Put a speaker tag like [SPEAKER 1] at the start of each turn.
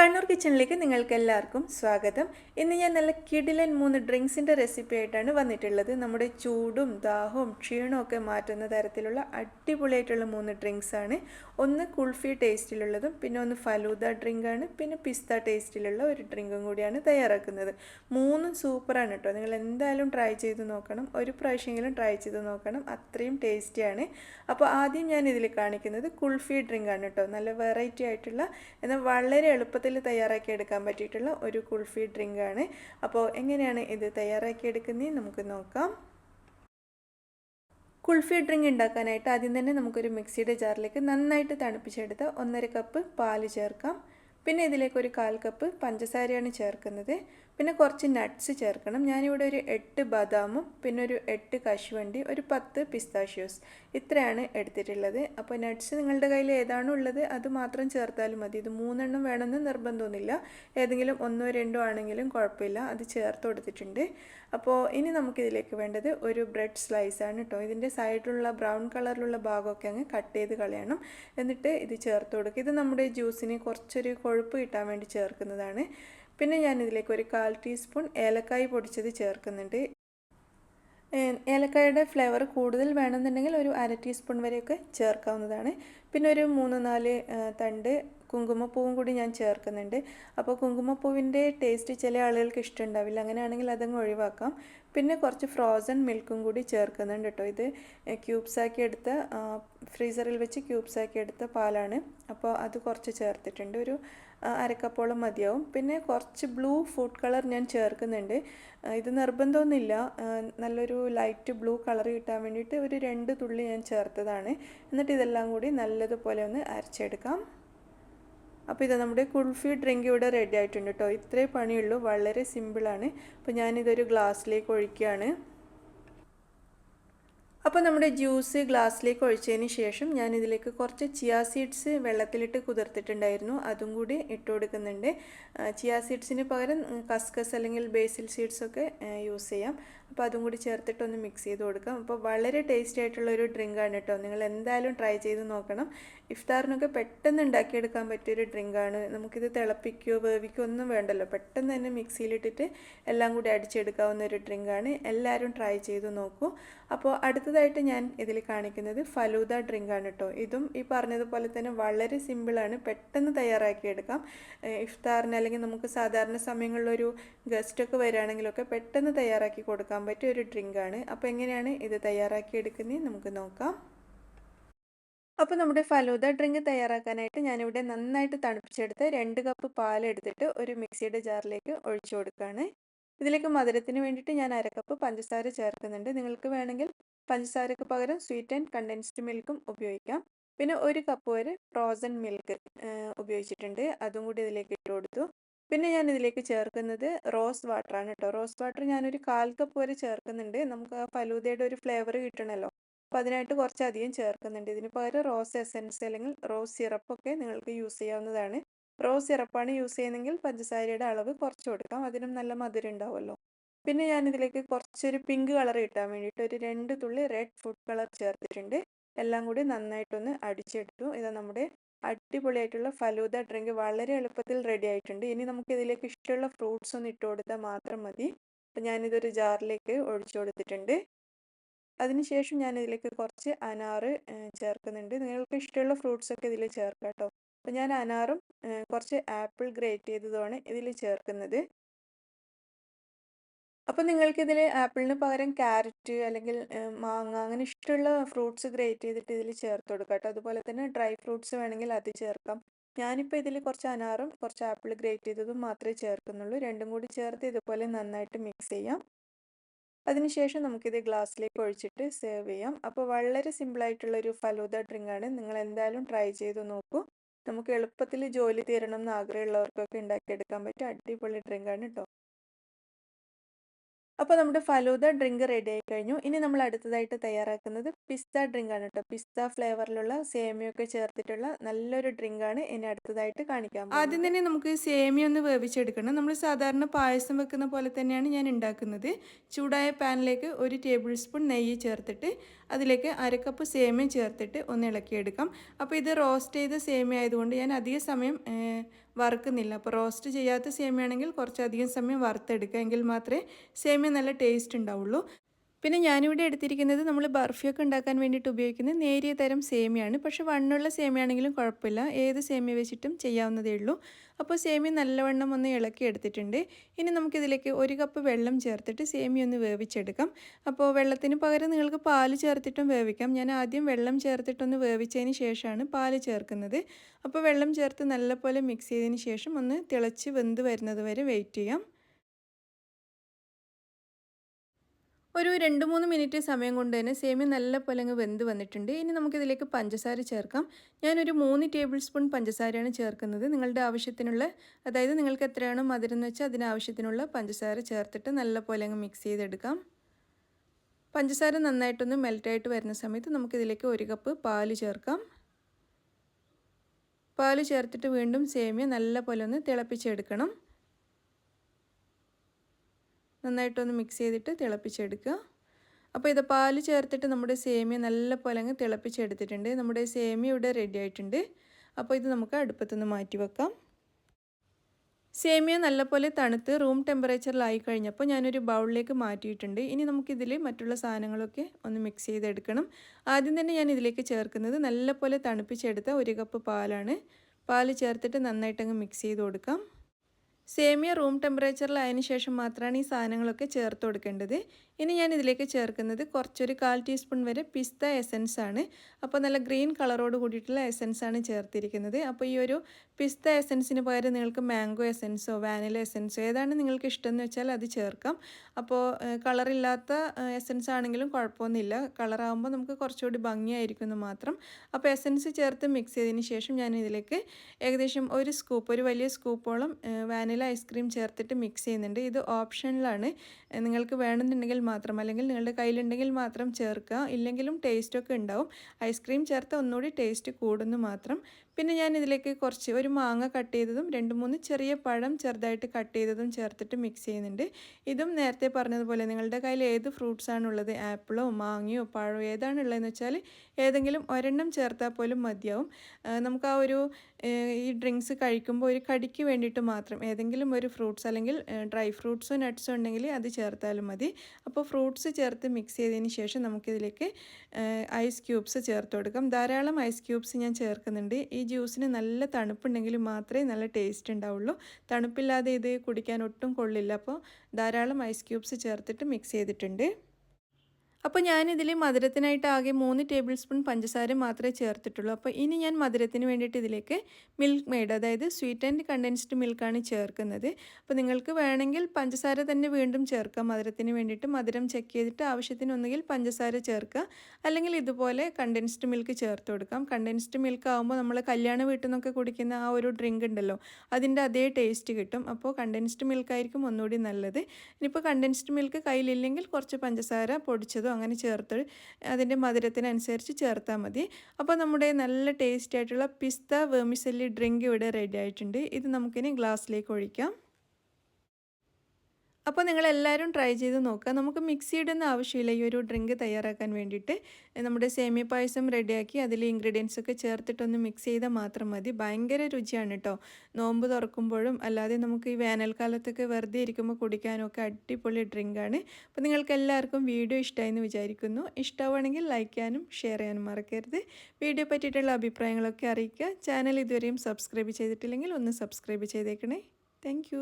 [SPEAKER 1] കണ്ണൂർ കിച്ചണിലേക്ക് നിങ്ങൾക്ക് എല്ലാവർക്കും സ്വാഗതം. ഇന്ന് ഞാൻ നല്ല കിടിലൻ മൂന്ന് ഡ്രിങ്ക്സിന്റെ റെസിപ്പി ആയിട്ടാണ് വന്നിട്ടുള്ളത്. നമ്മുടെ ചൂടും ദാഹവും ക്ഷീണവും ഒക്കെ മാറ്റുന്ന തരത്തിലുള്ള അടിപൊളിയായിട്ടുള്ള മൂന്ന് ഡ്രിങ്ക്സ് ആണ്. ഒന്ന് കുൾഫി ടേസ്റ്റിലുള്ളതും പിന്നെ ഒന്ന് ഫലൂദ ഡ്രിങ്കാണ് പിന്നെ പിസ്ത ടേസ്റ്റിലുള്ള ഒരു ഡ്രിങ്കും കൂടിയാണ് തയ്യാറാക്കുന്നത്. മൂന്നും സൂപ്പറാണ് കേട്ടോ. നിങ്ങൾ എന്തായാലും ട്രൈ ചെയ്ത് നോക്കണം. ഒരു പ്രാവശ്യമെങ്കിലും ട്രൈ ചെയ്ത് നോക്കണം. അത്രയും ടേസ്റ്റിയാണ് അപ്പോൾ ആദ്യം ഞാൻ ഇതിൽ കാണിക്കുന്നത് കുൾഫി ഡ്രിങ്കാണ് കേട്ടോ. നല്ല വെറൈറ്റി ആയിട്ടുള്ള എന്നാൽ വളരെ എളുപ്പത്തിൽ തയ്യാറാക്കി എടുക്കാൻ പറ്റിയിട്ടുള്ള ഒരു കുൾഫി ഡ്രിങ്കാണ്. അപ്പോൾ എങ്ങനെയാണ് ഇത് തയ്യാറാക്കി എടുക്കുന്നത് നമുക്ക് നോക്കാം. കുൾഫി ഡ്രിങ്ക് ഉണ്ടാക്കാനായിട്ട് ആദ്യം തന്നെ നമുക്കൊരു മിക്സിയുടെ ജാറിലേക്ക് നന്നായിട്ട് തണുപ്പിച്ചെടുത്ത് ഒന്നര കപ്പ് പാൽ ചേർക്കാം. പിന്നെ ഇതിലേക്ക് ഒരു കാൽ കപ്പ് പഞ്ചസാരയാണ് ചേർക്കുന്നത്. പിന്നെ കുറച്ച് നട്ട്സ് ചേർക്കണം. ഞാനിവിടെ ഒരു എട്ട് ബദാമും പിന്നെ ഒരു എട്ട് കശുവണ്ടി ഒരു പത്ത് പിസ്താഷ്യൂസ് ഇത്രയാണ് എടുത്തിട്ടുള്ളത്. അപ്പോൾ നട്ട്സ് നിങ്ങളുടെ കയ്യിൽ ഏതാണോ ഉള്ളത് അത് മാത്രം ചേർത്താലും മതി. ഇത് മൂന്നെണ്ണം വേണമെന്ന് നിർബന്ധമൊന്നുമില്ല. ഏതെങ്കിലും ഒന്നോ രണ്ടോ ആണെങ്കിലും കുഴപ്പമില്ല. അത് ചേർത്ത് കൊടുത്തിട്ടുണ്ട്. അപ്പോൾ ഇനി നമുക്കിതിലേക്ക് വേണ്ടത് ഒരു ബ്രെഡ് സ്ലൈസ് ആണ് കേട്ടോ ഇതിന്റെ സൈഡിലുള്ള ബ്രൗൺ കളറിലുള്ള ഭാഗമൊക്കെ അങ്ങ് കട്ട് ചെയ്ത് കളയണം. എന്നിട്ട് ഇത് ചേർത്ത് കൊടുക്കുക. ഇത് നമ്മുടെ ജ്യൂസിന് കുറച്ചൊരു കൊഴുപ്പ് കിട്ടാൻ വേണ്ടി ചേർക്കുന്നതാണ്. പിന്നെ ഞാൻ ഇതിലേക്ക് ഒരു കാൽ ടീസ്പൂൺ ഏലക്കായ് പൊടിച്ചത് ചേർക്കുന്നുണ്ട്. ഏലക്കായുടെ ഫ്ലേവർ കൂടുതൽ വേണമെന്നുണ്ടെങ്കിൽ ഒരു അര ടീസ്പൂൺ വരെയൊക്കെ ചേർക്കാവുന്നതാണ്. പിന്നെ ഒരു മൂന്ന് നാല് തണ്ട് കുങ്കുമപ്പൂവും കൂടി ഞാൻ ചേർക്കുന്നുണ്ട്. അപ്പോൾ കുങ്കുമപ്പൂവിന്റെ ടേസ്റ്റ് ചില ആളുകൾക്ക് ഇഷ്ടമുണ്ടാവില്ല. അങ്ങനെയാണെങ്കിൽ അതങ്ങ് ഒഴിവാക്കാം. പിന്നെ കുറച്ച് ഫ്രോസൺ മിൽക്കും കൂടി ചേർക്കുന്നുണ്ട് കേട്ടോ. ഇത് ക്യൂബ്സാക്കി എടുത്ത ഫ്രീസറിൽ വെച്ച് ക്യൂബ്സാക്കി എടുത്ത പാലാണ്. അപ്പോൾ അത് കുറച്ച് ചേർത്തിട്ടുണ്ട്. ഒരു അരക്കപ്പോളം മതിയാവും. പിന്നെ കുറച്ച് ബ്ലൂ ഫുഡ് കളർ ഞാൻ ചേർക്കുന്നുണ്ട്. ഇത് നിർബന്ധമൊന്നുമില്ല. നല്ലൊരു ലൈറ്റ് ബ്ലൂ കളർ കിട്ടാൻ വേണ്ടിയിട്ട് ഒരു രണ്ട് തുള്ളി ഞാൻ ചേർത്തതാണ്. എന്നിട്ട് ഇതെല്ലാം കൂടി നല്ലതുപോലെ ഒന്ന് അരച്ചെടുക്കാം. അപ്പോൾ ഇത് നമ്മുടെ കുൾഫി ഡ്രിങ്ക് ഇവിടെ റെഡി ആയിട്ടുണ്ട് കേട്ടോ. ഇത്രേ പണിയുള്ളൂ. വളരെ സിമ്പിളാണ് അപ്പോൾ ഞാനിതൊരു ഗ്ലാസ്സിലേക്ക് ഒഴിക്കുകയാണ്. അപ്പോൾ നമ്മുടെ ജ്യൂസ് ഗ്ലാസ്സിലേക്ക് ഒഴിച്ചതിന് ശേഷം ഞാൻ ഇതിലേക്ക് കുറച്ച് ചിയാ സീഡ്സ് വെള്ളത്തിലിട്ട് കുതിർത്തിട്ടുണ്ടായിരുന്നു. അതും കൂടി ഇട്ട് കൊടുക്കുന്നുണ്ട്. ചിയാ സീഡ്സിന് പകരം കസ്കസ് അല്ലെങ്കിൽ ബേസിൽ സീഡ്സൊക്കെ യൂസ് ചെയ്യാം. അപ്പോൾ അതും കൂടി ചേർത്തിട്ടൊന്ന് മിക്സ് ചെയ്ത് കൊടുക്കാം. അപ്പോൾ വളരെ ടേസ്റ്റി ആയിട്ടുള്ള ഒരു ഡ്രിങ്കാണ് കേട്ടോ. നിങ്ങൾ എന്തായാലും ട്രൈ ചെയ്ത് നോക്കണം. ഇഫ്താറിനൊക്കെ പെട്ടെന്ന് ഉണ്ടാക്കിയെടുക്കാൻ പറ്റിയൊരു ഡ്രിങ്കാണ്. നമുക്കിത് തിളപ്പിക്കുകയോ വേവിക്കുകയോ ഒന്നും വേണ്ടല്ലോ. പെട്ടെന്ന് തന്നെ മിക്സിയിലിട്ടിട്ട് എല്ലാം കൂടി അടിച്ചെടുക്കാവുന്ന ഒരു ഡ്രിങ്കാണ്. എല്ലാവരും ട്രൈ ചെയ്ത് നോക്കൂ. അപ്പോൾ അടുത്തതായിട്ട് ഞാൻ ഇതിൽ കാണിക്കുന്നത് ഫലൂദ ഡ്രിങ്കാണ് കേട്ടോ. ഇതും ഈ പറഞ്ഞതുപോലെ തന്നെ വളരെ സിമ്പിളാണ്. പെട്ടെന്ന് തയ്യാറാക്കിയെടുക്കാം. ഇഫ്താറിന് അല്ലെങ്കിൽ നമുക്ക് സാധാരണ സമയങ്ങളിലൊരു ഗസ്റ്റൊക്കെ വരികയാണെങ്കിലൊക്കെ പെട്ടെന്ന് തയ്യാറാക്കി കൊടുക്കാൻ പറ്റിയ ഒരു ഡ്രിങ്കാണ്. അപ്പോൾ എങ്ങനെയാണ് ഇത് തയ്യാറാക്കിയെടുക്കുന്നത് നമുക്ക് നോക്കാം. അപ്പോൾ നമ്മുടെ ഫലൂദ ഡ്രിങ്ക് തയ്യാറാക്കാനായിട്ട് ഞാനിവിടെ നന്നായിട്ട് തണുപ്പിച്ചെടുത്ത് രണ്ട് കപ്പ് പാൽ എടുത്തിട്ട് ഒരു മിക്സിയുടെ ജാറിലേക്ക് ഒഴിച്ചു കൊടുക്കുകയാണ്. ഇതിലേക്ക് മധുരത്തിന് വേണ്ടിയിട്ട് ഞാൻ അരക്കപ്പ് പഞ്ചസാര ചേർക്കുന്നുണ്ട്. നിങ്ങൾക്ക് വേണമെങ്കിൽ പഞ്ചസാരക്ക് പകരം സ്വീറ്റ് ആൻഡ് കണ്ടൻസ്ഡ് മിൽക്കും ഉപയോഗിക്കാം. പിന്നെ ഒരു കപ്പ് വരെ ഫ്രോസൺ മിൽക്ക് ഉപയോഗിച്ചിട്ടുണ്ട്. അതും കൂടി ഇതിലേക്ക് ഇട്ട് കൊടുത്തു. പിന്നെ ഞാൻ ഇതിലേക്ക് ചേർക്കുന്നത് റോസ് വാട്ടറാണ് കേട്ടോ. റോസ് വാട്ടർ ഞാനൊരു കാൽ കപ്പ് വരെ ചേർക്കുന്നുണ്ട്. നമുക്ക് ആ ഫലൂദയുടെ ഒരു ഫ്ലേവർ കിട്ടണമല്ലോ. അപ്പോൾ അതിനായിട്ട് കുറച്ചധികം ചേർക്കുന്നുണ്ട്. ഇതിന് പകരം റോസ് എസെൻസ് അല്ലെങ്കിൽ റോസ് സിറപ്പൊക്കെ നിങ്ങൾക്ക് യൂസ് ചെയ്യാവുന്നതാണ്. റോസ് സിറപ്പാണ് യൂസ് ചെയ്യുന്നതെങ്കിൽ പഞ്ചസാരയുടെ അളവ് കുറച്ച് കൊടുക്കാം. അതിനും നല്ല മധുരം ഉണ്ടാവുമല്ലോ. പിന്നെ ഞാൻ ഇതിലേക്ക് കുറച്ചൊരു പിങ്ക് കളർ കിട്ടാൻ വേണ്ടിയിട്ട് ഒരു രണ്ട് തുള്ളി റെഡ് ഫുഡ് കളർ ചേർത്തിട്ടുണ്ട്. എല്ലാം കൂടി നന്നായിട്ടൊന്ന് അടിച്ചെടുത്തു. ഇത് നമ്മുടെ അടിപൊളിയായിട്ടുള്ള ഫലൂദ ഡ്രിങ്ക് വളരെ എളുപ്പത്തിൽ റെഡി ആയിട്ടുണ്ട്. ഇനി നമുക്ക് ഇതിലേക്ക് ഇഷ്ടമുള്ള ഫ്രൂട്ട്സ് ഒന്ന് ഇട്ട് കൊടുത്താൽ മാത്രം മതി. അപ്പം ഞാനിതൊരു ജാറിലേക്ക് ഒഴിച്ചു കൊടുത്തിട്ടുണ്ട്. അതിനുശേഷം ഞാൻ ഇതിലേക്ക് കുറച്ച് അനാറ് ചേർക്കുന്നുണ്ട്. നിങ്ങൾക്ക് ഇഷ്ടമുള്ള ഫ്രൂട്ട്സ് ഒക്കെ ഇതിൽ ചേർക്കാം കേട്ടോ. അപ്പോൾ ഞാൻ അനാറും കുറച്ച് ആപ്പിൾ ഗ്രേറ്റ് ചെയ്തതുമാണ് ഇതിൽ ചേർക്കുന്നത്. അപ്പോൾ നിങ്ങൾക്കിതിൽ ആപ്പിളിന് പകരം ക്യാരറ്റ് അല്ലെങ്കിൽ മാങ്ങ അങ്ങനെ ഇഷ്ടമുള്ള ഫ്രൂട്ട്സ് ഗ്രേറ്റ് ചെയ്തിട്ട് ഇതിൽ ചേർത്ത് കൊടുക്കാം കേട്ടോ. അതുപോലെ തന്നെ ഡ്രൈ ഫ്രൂട്ട്സ് വേണമെങ്കിൽ അത് ചേർക്കാം. ഞാനിപ്പോൾ ഇതിൽ കുറച്ച് അനാറും കുറച്ച് ആപ്പിൾ ഗ്രേറ്റ് ചെയ്തതും മാത്രമേ ചേർക്കുന്നുള്ളൂ. രണ്ടും കൂടി ചേർത്ത് ഇതുപോലെ നന്നായിട്ട് മിക്സ് ചെയ്യാം. അതിനുശേഷം നമുക്കിത് ഗ്ലാസ്സിലേക്ക് ഒഴിച്ചിട്ട് സെർവ് ചെയ്യാം. അപ്പോൾ വളരെ സിമ്പിളായിട്ടുള്ള ഒരു ഫലൂദ ആണ് നിങ്ങൾ എന്തായാലും ട്രൈ ചെയ്ത് നോക്കൂ. നമുക്ക് എളുപ്പത്തിൽ ജോലി തീരണം എന്ന് ആഗ്രഹമുള്ളവർക്കൊക്കെ ഉണ്ടാക്കിയെടുക്കാൻ പറ്റിയ അടിപൊളി ഡ്രിങ്ക് ആണ് കേട്ടോ അപ്പോൾ നമ്മുടെ ഫലൂദ ഡ്രിങ്ക് റെഡി ആയി കഴിഞ്ഞു. ഇനി നമ്മൾ അടുത്തതായിട്ട് തയ്യാറാക്കുന്നത് പിസ്ത ഡ്രിങ്ക് ആണ് കേട്ടോ. പിസ്ത ഫ്ലേവറിലുള്ള സേമിയൊക്കെ ചേർത്തിട്ടുള്ള നല്ലൊരു ഡ്രിങ്ക് ആണ് ഇനി അടുത്തതായിട്ട് കാണിക്കാം ആദ്യം തന്നെ നമുക്ക് സേമിയ ഒന്ന് വേവിച്ചെടുക്കണം. നമ്മൾ സാധാരണ പായസം വെക്കുന്ന പോലെ തന്നെയാണ് ഞാൻ ഉണ്ടാക്കുന്നത്. ചൂടായ പാനിലേക്ക് ഒരു ടേബിൾ സ്പൂൺ നെയ്യ് ചേർത്തിട്ട് അതിലേക്ക് അരക്കപ്പ് സേമിയ ചേർത്തിട്ട് ഒന്ന് ഇളക്കിയെടുക്കാം. അപ്പോൾ ഇത് റോസ്റ്റ് ചെയ്ത സേമിയ ആയതുകൊണ്ട് ഞാൻ അധിക സമയം വറുക്കുന്നില്ല. അപ്പോൾ റോസ്റ്റ് ചെയ്യാത്ത സേമിയാണെങ്കിൽ കുറച്ചധികം സമയം വറുത്തെടുക്കുക. എങ്കിൽ മാത്രമേ സേമിയ നല്ല ടേസ്റ്റ് ഉണ്ടാവുള്ളൂ. പിന്നെ ഞാനിവിടെ എടുത്തിരിക്കുന്നത് നമ്മൾ ബർഫിയൊക്കെ ഉണ്ടാക്കാൻ വേണ്ടിയിട്ട് ഉപയോഗിക്കുന്ന നേരിയ തരം സേമിയാണ്. പക്ഷേ വണ്ണുള്ള സേമിയാണെങ്കിലും കുഴപ്പമില്ല. ഏത് സേമിയ വെച്ചിട്ടും ചെയ്യാവുന്നതേ ഉള്ളൂ. അപ്പോൾ സേമിയ നല്ലവണ്ണം ഒന്ന് ഇളക്കി എടുത്തിട്ടുണ്ട്. ഇനി നമുക്കിതിലേക്ക് ഒരു കപ്പ് വെള്ളം ചേർത്തിട്ട് സേമിയ ഒന്ന് വേവിച്ചെടുക്കാം. അപ്പോൾ വെള്ളത്തിന് പകരം നിങ്ങൾക്ക് പാൽ ചേർത്തിട്ടും വേവിക്കാം. ഞാൻ ആദ്യം വെള്ളം ചേർത്തിട്ടൊന്ന് വേവിച്ചതിന് ശേഷമാണ് പാൽ ചേർക്കുന്നത്. അപ്പോൾ വെള്ളം ചേർത്ത് നല്ലപോലെ മിക്സ് ചെയ്തതിന് ശേഷം ഒന്ന് തിളച്ച് വെന്ത് വരുന്നത് വരെ വെയിറ്റ് ചെയ്യാം. ഒരു രണ്ട് മൂന്ന് മിനിറ്റ് സമയം കൊണ്ട് തന്നെ സേമിയ നല്ല പോലെ അങ്ങ് വെന്ത് വന്നിട്ടുണ്ട്. ഇനി നമുക്കിതിലേക്ക് പഞ്ചസാര ചേർക്കാം. ഞാനൊരു മൂന്ന് ടേബിൾ സ്പൂൺ പഞ്ചസാരയാണ് ചേർക്കുന്നത്. നിങ്ങളുടെ ആവശ്യത്തിനുള്ള അതായത് നിങ്ങൾക്ക് എത്രയാണോ മധുരം എന്ന് വെച്ചാൽ അതിനാവശ്യത്തിനുള്ള പഞ്ചസാര ചേർത്തിട്ട് നല്ല പോലെ അങ്ങ് മിക്സ് ചെയ്തെടുക്കാം. പഞ്ചസാര നന്നായിട്ടൊന്ന് മെൽറ്റായിട്ട് വരുന്ന സമയത്ത് നമുക്കിതിലേക്ക് ഒരു കപ്പ് പാൽ ചേർക്കാം. പാൽ ചേർത്തിട്ട് വീണ്ടും സേമിയ നല്ല പോലെ ഒന്ന് തിളപ്പിച്ചെടുക്കണം. നന്നായിട്ടൊന്ന് മിക്സ് ചെയ്തിട്ട് തിളപ്പിച്ചെടുക്കുക. അപ്പോൾ ഇത് പാൽ ചേർത്തിട്ട് നമ്മുടെ സേമിയ നല്ല പോലെ അങ്ങ് തിളപ്പിച്ചെടുത്തിട്ടുണ്ട്. നമ്മുടെ സേമിയ ഇവിടെ റെഡി ആയിട്ടുണ്ട്. അപ്പോൾ ഇത് നമുക്ക് അടുപ്പത്തുനിന്ന് മാറ്റി വെക്കാം. സേമിയ നല്ലപോലെ തണുത്ത് റൂം ടെമ്പറേച്ചറിലായി കഴിഞ്ഞപ്പോൾ ഞാനൊരു ബൗളിലേക്ക് മാറ്റിയിട്ടുണ്ട്. ഇനി നമുക്കിതിൽ മറ്റുള്ള സാധനങ്ങളൊക്കെ ഒന്ന് മിക്സ് ചെയ്തെടുക്കണം. ആദ്യം തന്നെ ഞാൻ ഇതിലേക്ക് ചേർക്കുന്നത് നല്ലപോലെ തണുപ്പിച്ചെടുത്ത ഒരു കപ്പ് പാലാണ്. പാൽ ചേർത്തിട്ട് നന്നായിട്ടങ്ങ് മിക്സ് ചെയ്ത് കൊടുക്കാം. സേമിയ റൂം ടെമ്പറേച്ചറിലായതിന് ശേഷം മാത്രമാണ് ഈ സാധനങ്ങളൊക്കെ ചേർത്ത് കൊടുക്കേണ്ടത്. ഇനി ഞാൻ ഇതിലേക്ക് ചേർക്കുന്നത് കുറച്ചൊരു കാൽ ടീസ്പൂൺ വരെ പിസ്ത എസൻസ് ആണ്. അപ്പോൾ നല്ല ഗ്രീൻ കളറോട് കൂടിയിട്ടുള്ള എസൻസ് ആണ് ചേർത്തിരിക്കുന്നത്. അപ്പോൾ ഈ ഒരു പിസ്ത എസൻസിന് പകരം നിങ്ങൾക്ക് മാംഗോ എസൻസോ വാനില എസൻസോ ഏതാണ് നിങ്ങൾക്ക് ഇഷ്ടം എന്ന് വെച്ചാൽ അത് ചേർക്കാം. അപ്പോൾ കളറില്ലാത്ത എസൻസ് ആണെങ്കിലും കുഴപ്പമൊന്നുമില്ല. കളറാകുമ്പോൾ നമുക്ക് കുറച്ചുകൂടി ഭംഗിയായിരിക്കും എന്ന് മാത്രം. അപ്പോൾ എസൻസ് ചേർത്ത് മിക്സ് ചെയ്തതിന് ശേഷം ഞാൻ ഇതിലേക്ക് ഏകദേശം ഒരു സ്കൂപ്പ് ഒരു വലിയ സ്കൂപ്പോളം വാനില ഐസ്ക്രീം ചേർത്തിട്ട് മിക്സ് ചെയ്യുന്നുണ്ട്. ഇത് ഓപ്ഷനിലാണ്. നിങ്ങൾക്ക് വേണമെന്നുണ്ടെങ്കിൽ മാത്രം അല്ലെങ്കിൽ നിങ്ങളുടെ കയ്യിലുണ്ടെങ്കിൽ മാത്രം ചേർക്കുക. ഇല്ലെങ്കിലും ടേസ്റ്റൊക്കെ ഉണ്ടാവും. ഐസ്ക്രീം ചേർത്ത് ഒന്നുകൂടി ടേസ്റ്റ് കൂടുന്നു മാത്രം. പിന്നെ ഞാൻ ഇതിലേക്ക് കുറച്ച് ഒരു മാങ്ങ കട്ട് ചെയ്തതും രണ്ട് മൂന്ന് ചെറിയ പഴം ചെറുതായിട്ട് കട്ട് ചെയ്തതും ചേർത്തിട്ട് മിക്സ് ചെയ്യുന്നുണ്ട്. ഇതും നേരത്തെ പറഞ്ഞതുപോലെ നിങ്ങളുടെ കയ്യിൽ ഏത് ഫ്രൂട്ട്സ് ഉള്ളത് ആപ്പിളോ മാങ്ങയോ പഴമോ ഏതാണ് ഉള്ളതെന്ന് വെച്ചാൽ ഏതെങ്കിലും ഒരെണ്ണം ചേർത്താൽ പോലും മതിയാവും. നമുക്ക് ആ ഒരു ഈ ഡ്രിങ്ക്സ് കഴിക്കുമ്പോൾ ഒരു കടിക്ക് വേണ്ടിയിട്ട് മാത്രം ഏതെങ്കിലും ഒരു ഫ്രൂട്ട്സ് അല്ലെങ്കിൽ ഡ്രൈ ഫ്രൂട്ട്സോ നട്ട്സോ ഉണ്ടെങ്കിൽ അത് ചേർത്താലും മതി. അപ്പോൾ ഫ്രൂട്ട്സ് ചേർത്ത് മിക്സ് ചെയ്തതിന് ശേഷം നമുക്കിതിലേക്ക് ഐസ് ക്യൂബ്സ് ചേർത്ത് കൊടുക്കാം. ധാരാളം ഐസ് ക്യൂബ്സ് ഞാൻ ചേർക്കുന്നുണ്ട്. ഈ ജ്യൂസിന് നല്ല തണുപ്പുണ്ടെങ്കിൽ മാത്രമേ നല്ല ടേസ്റ്റ് ഉണ്ടാവുള്ളൂ. തണുപ്പില്ലാതെ ഇത് കുടിക്കാൻ ഒട്ടും കൊള്ളില്ല. അപ്പോൾ ധാരാളം ഐസ് ക്യൂബ്സ് ചേർത്തിട്ട് മിക്സ് ചെയ്തിട്ടുണ്ട്. അപ്പോൾ ഞാനിതിൽ മധുരത്തിനായിട്ട് ആകെ മൂന്ന് ടേബിൾ സ്പൂൺ പഞ്ചസാര മാത്രമേ ചേർത്തിട്ടുള്ളൂ. അപ്പോൾ ഇനി ഞാൻ മധുരത്തിന് വേണ്ടിയിട്ട് ഇതിലേക്ക് മിൽക്ക് മെയ്ഡ് അതായത് സ്വീറ്റ് ആൻഡ് കണ്ടൻസ്ഡ് മിൽക്കാണ് ചേർക്കുന്നത്. അപ്പോൾ നിങ്ങൾക്ക് വേണമെങ്കിൽ പഞ്ചസാര തന്നെ വീണ്ടും ചേർക്കാം. മധുരത്തിന് വേണ്ടിയിട്ട് മധുരം ചെക്ക് ചെയ്തിട്ട് ആവശ്യത്തിന് ഒന്നുകിൽ പഞ്ചസാര ചേർക്കുക. അല്ലെങ്കിൽ ഇതുപോലെ കണ്ടൻസ്ഡ് മിൽക്ക് ചേർത്ത് കൊടുക്കാം. കണ്ടൻസ്ഡ് മിൽക്ക് ആകുമ്പോൾ നമ്മൾ കല്യാണ വീട്ടിൽ നിന്നൊക്കെ കുടിക്കുന്ന ആ ഒരു ഡ്രിങ്ക് ഉണ്ടല്ലോ അതിന്റെ അതേ ടേസ്റ്റ് കിട്ടും. അപ്പോൾ കണ്ടൻസ്ഡ് മിൽക്കായിരിക്കും ഒന്നുകൂടി നല്ലത്. ഇനിയിപ്പോൾ കണ്ടൻസ്ഡ് മിൽക്ക് കയ്യിലില്ലെങ്കിൽ കുറച്ച് പഞ്ചസാര പൊടിച്ചതോ അങ്ങനെ ചേർത്ത് അതിന്റെ മധുരത്തിനനുസരിച്ച് ചേർത്താൽ മതി. അപ്പോൾ നമ്മുടെ നല്ല ടേസ്റ്റ് ആയിട്ടുള്ള പിസ്ത വേമിസല്ലി ഡ്രിങ്ക് ഇവിടെ റെഡി ആയിട്ടുണ്ട്. ഇത് നമുക്കിനി ഗ്ലാസ്സിലേക്ക് ഒഴിക്കാം. അപ്പോൾ നിങ്ങളെല്ലാവരും ട്രൈ ചെയ്ത് നോക്കുക. നമുക്ക് മിക്സ് ഇടുന്ന ആവശ്യമില്ല. ഈ ഒരു ഡ്രിങ്ക് തയ്യാറാക്കാൻ വേണ്ടിയിട്ട്. നമ്മുടെ സേമിയ പായസം റെഡിയാക്കി അതിൽ ഇൻഗ്രീഡിയൻസ് ഒക്കെ ചേർത്തിട്ടൊന്ന് മിക്സ് ചെയ്താൽ മാത്രം മതി. ഭയങ്കര രുചിയാണ് കേട്ടോ നോമ്പ് തുറക്കുമ്പോഴും അല്ലാതെ നമുക്ക് ഈ വേനൽക്കാലത്തൊക്കെ വെറുതെ ഇരിക്കുമ്പോൾ കുടിക്കാനൊക്കെ അടിപൊളി ഡ്രിങ്കാണ് അപ്പോൾ നിങ്ങൾക്ക് എല്ലാവർക്കും വീഡിയോ ഇഷ്ടമായെന്ന് വിചാരിക്കുന്നു. ഇഷ്ടമാണെങ്കിൽ ലൈക്ക് ചെയ്യാനും ഷെയർ ചെയ്യാനും മറക്കരുത്. വീഡിയോ പറ്റിയിട്ടുള്ള അഭിപ്രായങ്ങളൊക്കെ അറിയിക്കുക. ചാനൽ ഇതുവരെയും സബ്സ്ക്രൈബ് ചെയ്തിട്ടില്ലെങ്കിൽ ഒന്ന് സബ്സ്ക്രൈബ് ചെയ്തേക്കണേ. താങ്ക്